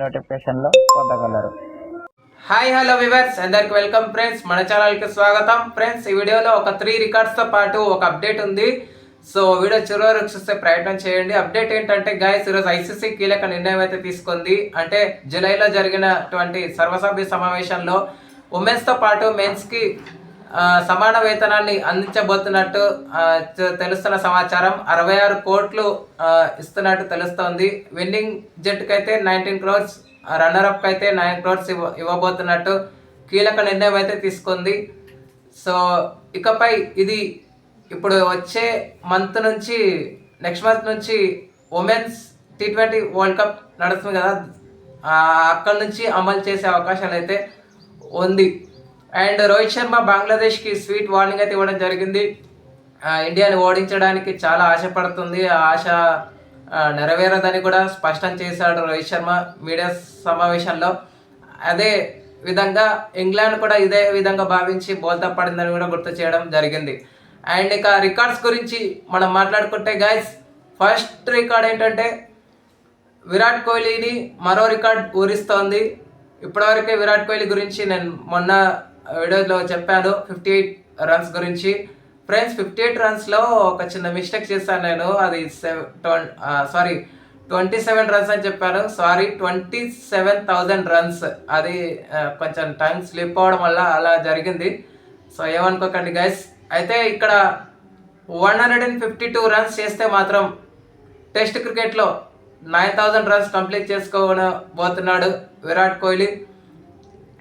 నోటిఫికేషన్లో పొందగలరు. Hi hello viewers అందరికి వెల్కమ్ ఫ్రెండ్స్ మన ఛానల్కి స్వాగతం. ఫ్రెండ్స్ ఈ వీడియోలో ఒక త్రీ రికార్డ్స్తో పాటు ఒక అప్డేట్ ఉంది. సో వీడియో చివరి వరకు చూస్తే ప్రయత్నం చేయండి. అప్డేట్ ఏంటంటే గాయస్ ఈరోజు ఐసీసీ కీలక నిర్ణయం అయితే తీసుకుంది. అంటే జూలైలో జరిగినటువంటి సర్వసభ్య సమావేశంలో ఉమెన్స్తో పాటు మెన్స్కి సమాన వేతనాన్ని అందించబోతున్నట్టు తెలుస్తున్న సమాచారం అరవై ఆరు కోట్లు ఇస్తున్నట్టు తెలుస్తోంది. విన్నింగ్ అయితే నైన్టీన్ క్రోర్స్ రన్నర్అప్కి అయితే నైన్ క్రోర్స్ ఇవ్వ ఇవ్వబోతున్నట్టు కీలక నిర్ణయం అయితే తీసుకుంది. సో ఇకపై ఇది ఇప్పుడు వచ్చే మంత్ నుంచి నెక్స్ట్ మంత్ నుంచి women's T twenty world cup నడుస్తుంది కదా. అక్కడి నుంచి అమలు చేసే అవకాశాలు అయితే ఉంది. అండ్ రోహిత్ శర్మ బంగ్లాదేశ్కి స్వీట్ వార్నింగ్ అయితే ఇవ్వడం జరిగింది. ఇండియాని ఓడించడానికి చాలా ఆశపడుతుంది. ఆ ఆశ నెరవేరదని కూడా స్పష్టం చేశాడు రోహిత్ శర్మ మీడియా సమావేశంలో. అదే విధంగా ఇంగ్లాండ్ కూడా ఇదే విధంగా భావించి బోల్తా పడిందని కూడా గుర్తు చేయడం జరిగింది. అండ్ ఇక రికార్డ్స్ గురించి మనం మాట్లాడుకుంటే గైస్ ఫస్ట్ రికార్డ్ ఏంటంటే విరాట్ కోహ్లీని మరో రికార్డ్ ఊరిస్తోంది. ఇప్పటివరకే విరాట్ కోహ్లీ గురించి నేను మొన్న వీడియోలో చెప్పాను ఫిఫ్టీ ఎయిట్ రన్స్ గురించి. ఫ్రెండ్స్ ఫిఫ్టీ ఎయిట్ రన్స్లో ఒక చిన్న మిస్టేక్ చేశాను నేను. అది seven sorry twenty seven runs అని చెప్పాను. Sorry twenty seven thousand runs అది కొంచెం టైం స్లిప్ అవ్వడం వల్ల అలా జరిగింది. సో ఏమనుకోకండి గైస్ అయితే ఇక్కడ one hundred and fifty two runs చేస్తే మాత్రం టెస్ట్ క్రికెట్లో nine thousand runs complete చేసుకోబోతున్నాడు Virat Kohli.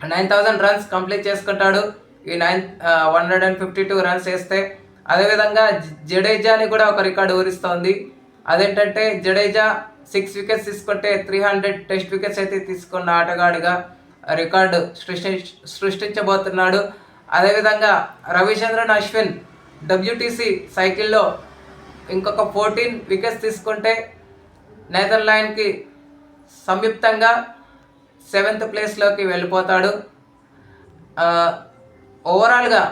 Nine thousand runs complete చేసుకుంటాడు. ఈ nine one hundred and fifty two runs వేస్తే అదేవిధంగా జడేజాని కూడా ఒక రికార్డు ఊరిస్తోంది. అదేంటంటే జడేజా సిక్స్ వికెట్స్ తీసుకుంటే త్రీ హండ్రెడ్ టెస్ట్ వికెట్స్ అయితే తీసుకున్న ఆటగాడిగా రికార్డు సృష్టి సృష్టించబోతున్నాడు. అదేవిధంగా రవిచంద్రన్ అశ్విన్ డబ్ల్యూటీసీ సైకిల్లో ఇంకొక ఫోర్టీన్ వికెట్స్ తీసుకుంటే నేదర్లాండ్కి సంయుక్తంగా సెవెంత్ ప్లేస్లోకి వెళ్ళిపోతాడు. ఓవరాల్గా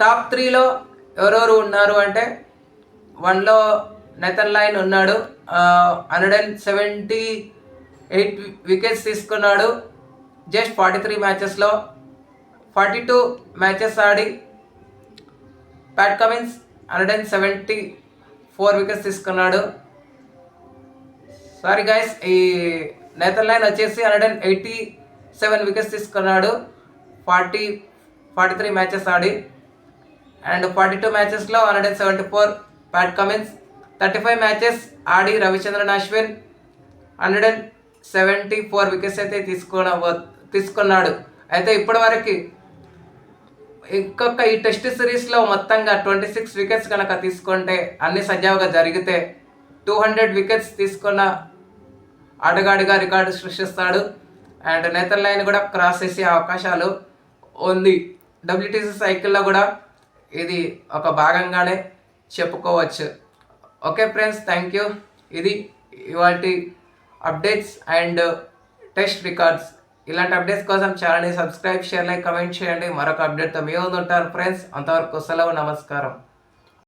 టాప్ త్రీలో ఎవరెవరు ఉన్నారు అంటే వన్లో నెదర్లాండ్ ఉన్నాడు. Hundred and seventy eight wickets తీసుకున్నాడు. జస్ట్ ఫార్టీ త్రీ మ్యాచెస్లో forty two matches Audi Pat Cummins hundred and seventy four wickets తీసుకున్నాడు. సారీ గైస్ ఈ నెదర్లాండ్ వచ్చేసి hundred and eighty seven wickets తీసుకున్నాడు. ఫార్టీ ఫార్టీ త్రీ మ్యాచెస్ ఆడి. And forty two మ్యాచెస్లో hundred and seventy four Pat Cummins thirty five matches Audi Ravichandran Ashwin. Hundred and seventy four wickets అయితే తీసుకున్న తీసుకున్నాడు. అయితే ఇప్పటివరకు ఇంకొక ఈ టెస్ట్ సిరీస్లో మొత్తంగా ట్వంటీ సిక్స్ వికెట్స్ కనుక తీసుకుంటే అన్ని సజావుగా జరిగితే టూ హండ్రెడ్ వికెట్స్ తీసుకున్న ఆటగాడిగా రికార్డు సృష్టిస్తాడు. అండ్ నెదర్లాండ్ కూడా క్రాస్ చేసే అవకాశాలు ఉంది. డబ్ల్యూటీసీ సైకిల్లో కూడా ఇది ఒక భాగంగానే చెప్పుకోవచ్చు. ఓకే ఫ్రెండ్స్ థ్యాంక్ యూ ఇది ఇవాళ అప్డేట్స్ అండ్ టెస్ట్ రికార్డ్స్. ఇలాంటి అప్డేట్స్ కోసం ఛానల్ని సబ్స్క్రైబ్ షేర్ లైక్ కమెంట్ చేయండి. మరొక అప్డేట్తో మీ ఉంటారు ఫ్రెండ్స్. అంతవరకు సెలవు నమస్కారం.